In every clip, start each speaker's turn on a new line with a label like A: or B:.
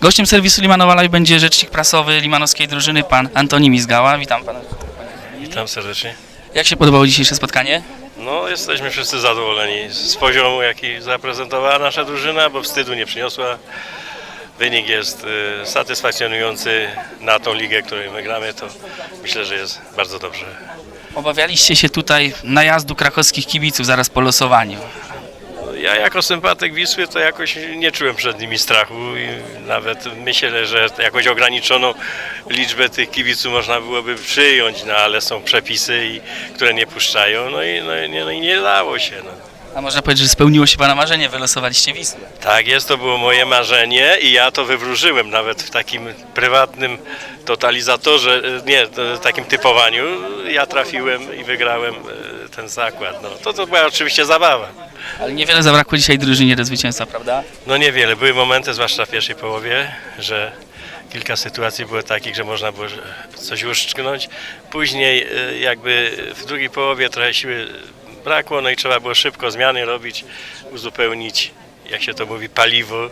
A: Gościem serwisu Limanowa Live będzie rzecznik prasowy limanowskiej drużyny, pan Antoni Mizgała. Witam pana.
B: Witam serdecznie.
A: Jak się podobało dzisiejsze spotkanie?
B: No, jesteśmy wszyscy zadowoleni z poziomu, jaki zaprezentowała nasza drużyna, bo wstydu nie przyniosła. Wynik jest y, satysfakcjonujący na tą ligę, której my gramy, to myślę, że jest bardzo dobrze.
A: Obawialiście się tutaj najazdu krakowskich kibiców zaraz po losowaniu.
B: Ja jako sympatyk Wisły to jakoś nie czułem przed nimi strachu i nawet myślę, że jakąś ograniczoną liczbę tych kibiców można byłoby przyjąć, no ale są przepisy, i, które nie puszczają, no i, no, i nie, no i nie dało się. No.
A: A można powiedzieć, że spełniło się pana marzenie, wylosowaliście Wisłę.
B: Tak jest, to było moje marzenie i ja to wywróżyłem nawet w takim prywatnym totalizatorze, nie, takim typowaniu. Ja trafiłem i wygrałem e, ten zakład. No, to, to była oczywiście zabawa.
A: Ale niewiele zabrakło dzisiaj drużynie do zwycięstwa, prawda?
B: No niewiele, były momenty, zwłaszcza w pierwszej połowie, że kilka sytuacji było takich, że można było coś uszczknąć. Później e, jakby w drugiej połowie trochę siły brakło, no i trzeba było szybko zmiany robić, uzupełnić, jak się to mówi, paliwo.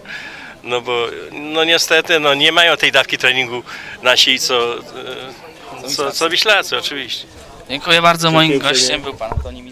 B: No bo no niestety no nie mają tej dawki treningu nasi, co, e, co, co Wiślacy oczywiście.
A: Dziękuję bardzo. Moim gościem był pan Antoni.